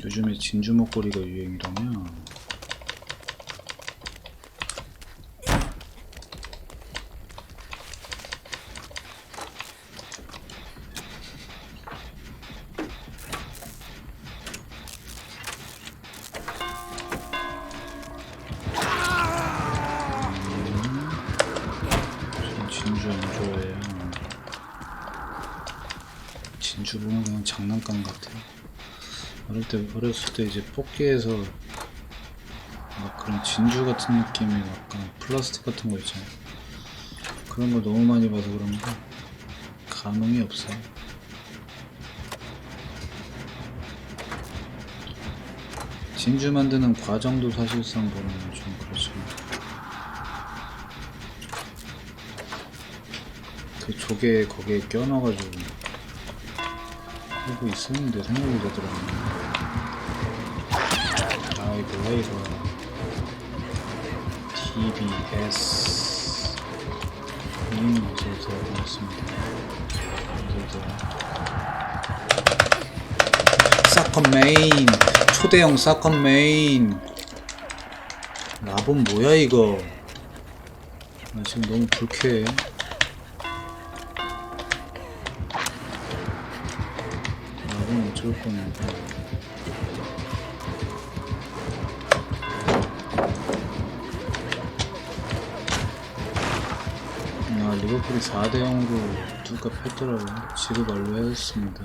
요즘에 진주 목걸이가 유행이라며 전 진주 안 좋아해요. 진주 보면 그냥 장난감 같아요. 어릴 때 어렸을 때 이제 뽑기에서 막 그런 진주 같은 느낌이 약간 플라스틱 같은 거 있잖아요. 그런 걸 너무 많이 봐서 그런가 감흥이 없어요. 진주 만드는 과정도 사실상 보면 좀 그렇습니다. 그 조개 거기에 껴넣어가지고 하고 있었는데 생각이 되더라고요. 아이고 아이고 TBS 님 어서오세요 반갑습니다. 사건 메인 초대형 사건 메인. 라본 뭐야 이거? 나 지금 너무 불쾌해. 라본 어쩔 뻔했네 아, 리버풀이 4대 0으로 두가 폈더라고요. 지급 완료했습니다.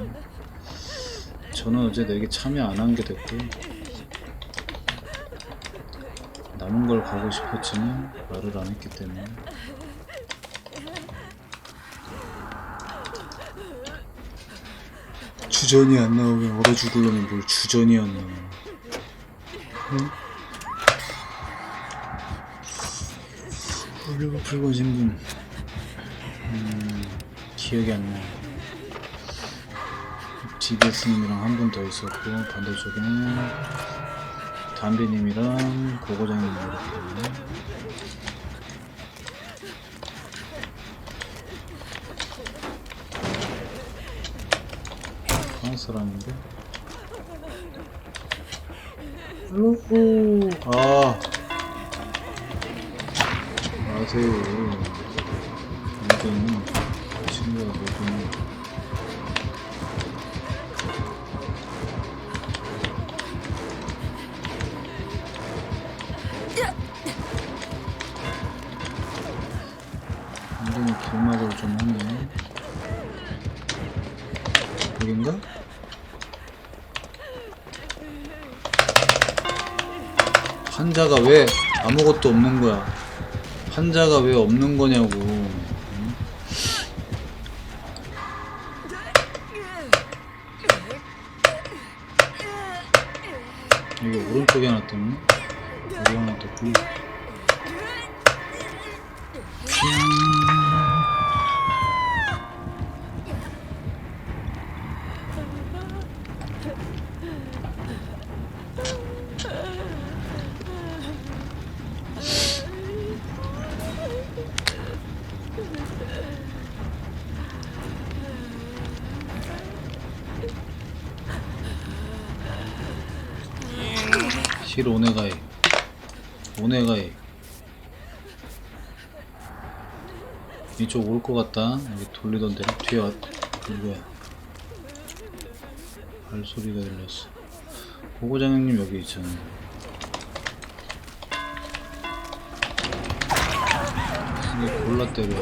저는 어제 내게 참여 안 한 게 됐고, 남은 걸 가고 싶었지만 말을 안 했기 때문에. 주전이 안 나오면 얼어 죽으려면 뭘 주전이 안 나와. 응? 어, 리버풀 거신 분. 음, 기억이 안 나요. DBS님이랑 한 분 더 있었고, 반대쪽에는 담비님이랑 고고장님 이렇게. 프랑스 사람인데? 오호, 아. 아세요. 모든 친구가 모든 완전히 길막을 좀 하네. 여긴가? 환자가 왜 아무것도 없는 거야? 환자가 왜 없는 거냐고. 오른쪽에 하나 떴네? 여 실 오네가이. 오네가이. 이쪽 올 것 같다. 여기 돌리던 대로 뒤에 왔, 누구야? 발소리가 들렸어. 고고장 형님 여기 있잖아요. 이게 골라 때려.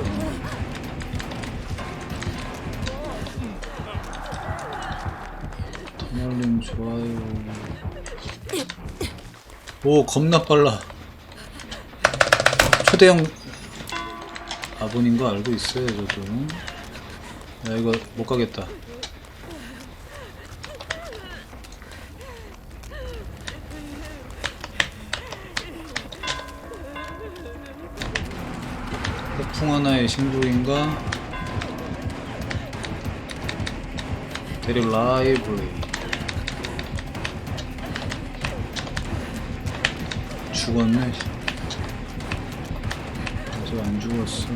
터널님 좋아요. 오 겁나 빨라. 초대형 아본인 거 알고 있어요 저도. 야 이거 못 가겠다. 폭풍 하나의 신도인가? 데리 라이브리 죽었네 아직 안 죽었어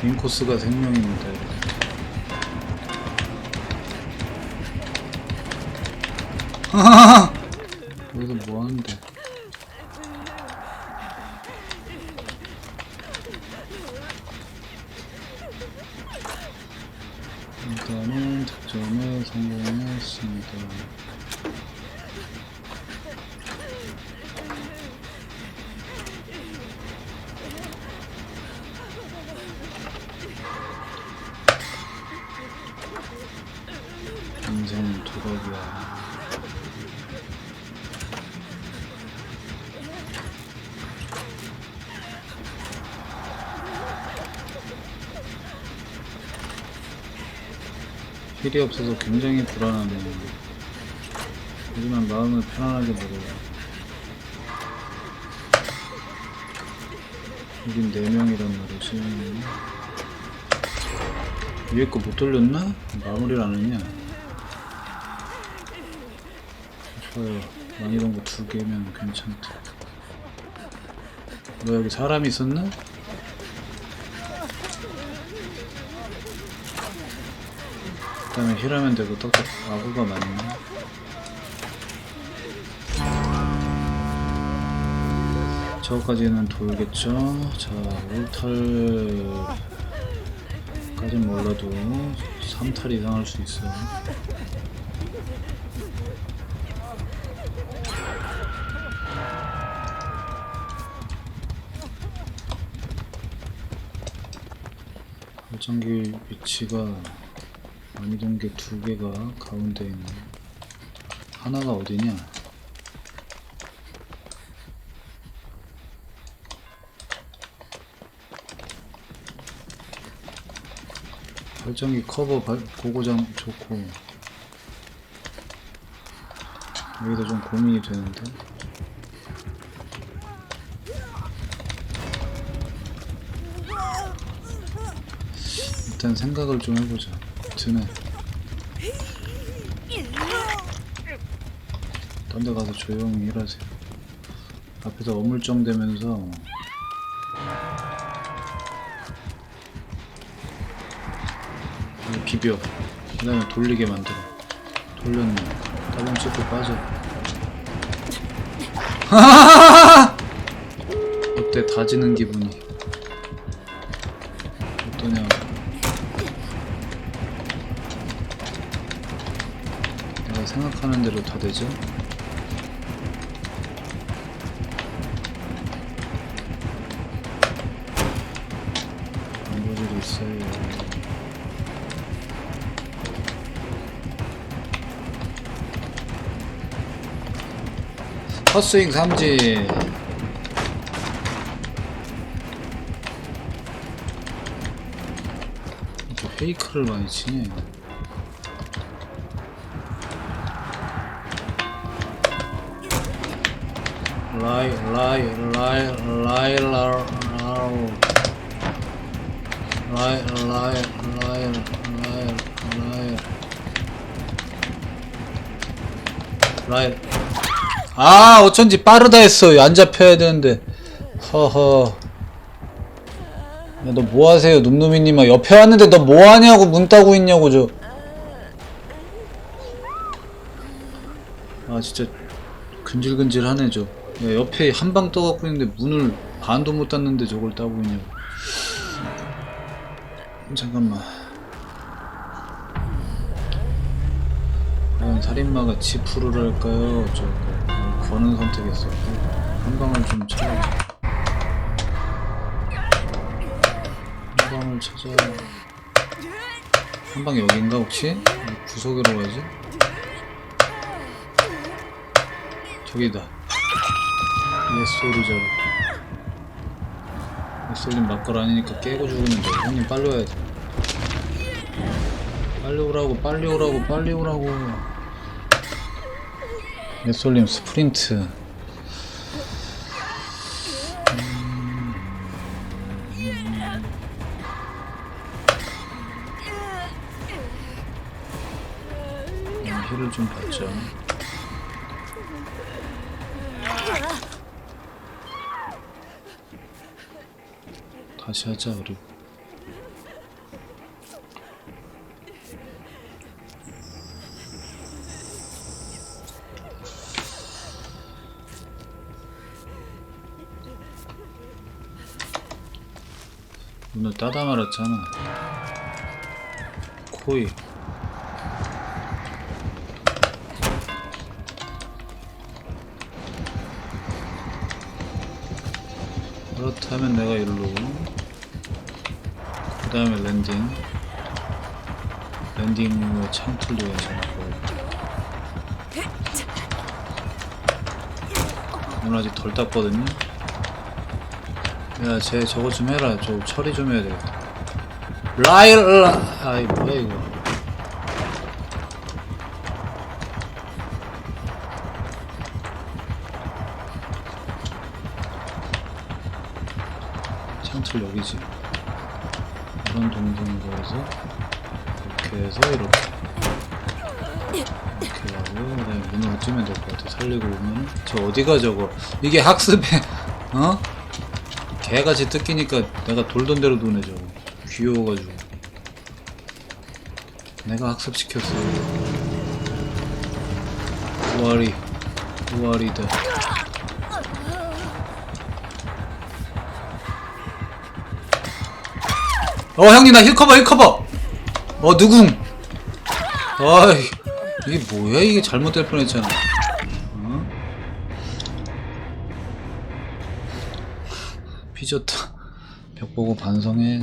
빈코스가 생명입니다 여러분. 여기서 뭐 하는데? 일단은 득점에 성공했습니다. 인생 도박이야. 힐이 없어서 굉장히 불안하네요. 하지만 마음을 편안하게 먹어요. 우린 4명이란 말이지. 위에 거 못 돌렸나? 마무리를 안 했냐? 좋아요. 많이던 거두 개면 괜찮다. 너 여기 사람이 있었나? 그 다음에 힐하면 되고 떡떡 아구가 맞네. 저거까지는 돌겠죠. 자, 울탈까진 몰라도 3탈 이상 할 수 있어요. 발전기 위치가 게두 개가 가운데 있네. 하나가 어디냐? 발전기 커버 발, 고고장 좋고 여기도 좀 고민이 되는데 일단 생각을 좀 해보자. 드네. 딴 데 가서 조용히 일하세요. 앞에서 어물쩡 대면서. 이거 비벼. 그 다음에 돌리게 만들어. 돌렸네. 따봉 찍고 빠져. 어때? 다지는 기분이. 어떠냐 내 생각하는 대로 다 되죠? 방법이 있어요. 헛스윙 삼진. 페이크를 많이 치네 라이 라이 라이라이 라이 라이 라이 라이 라이 아 어쩐지 빠르다 했어요. 안 잡혀야 되는데. 허허. 야, 너 뭐하세요? 눔누미님아 옆에 왔는데 너 뭐하냐고 문 따고 있냐고 저 아 진짜 근질근질하네 저. 야, 옆에 한 방 떠갖고 있는데 문을 반도 못 닫는데 저걸 따고 있냐고 잠깐만 과연 살인마가 지푸를 할까요? 저거 어, 권은 선택했었고 한 방을 좀 찾아보자 한 방을 찾아 한 방 여긴가 혹시? 구석으로 가지? 저기다 예소리저로 예솔님 막걸 아니니까 깨고 죽으면 돼 형님 빨리 와야 돼 빨리 오라고 빨리 오라고 빨리 오라고. 예솔님 스프린트. 음, 힐을 좀 받자 다시 하자 우리. 오늘 따다 말았잖아. 코이. 그렇다면 내가 일로. 그 다음에 랜딩. 랜딩으로 창틀도 괜찮고. 오늘 아직 덜 땄거든요. 야쟤 저거 좀 해라. 저 처리 좀 해야 되겠다 라일 라 아이 뭐야 이거. 창틀 여기지 이런 동선 거에서 이렇게 해서 이렇게 이렇게 하고 그다음에 문을 어쩌면 될 것 같아. 살리고 오면 저 어디가 저거? 이게 학습에 어? 개같이 뜯기니까 내가 돌던 대로 도네 저거. 귀여워가지고. 내가 학습시켰어. 우아리 우아리다 어 형님 나 힐 커버 힐 커버. 어 누궁. 아이 이게 뭐야? 이게 잘못될 뻔했잖아. 어? 삐졌다. 벽 보고 반성해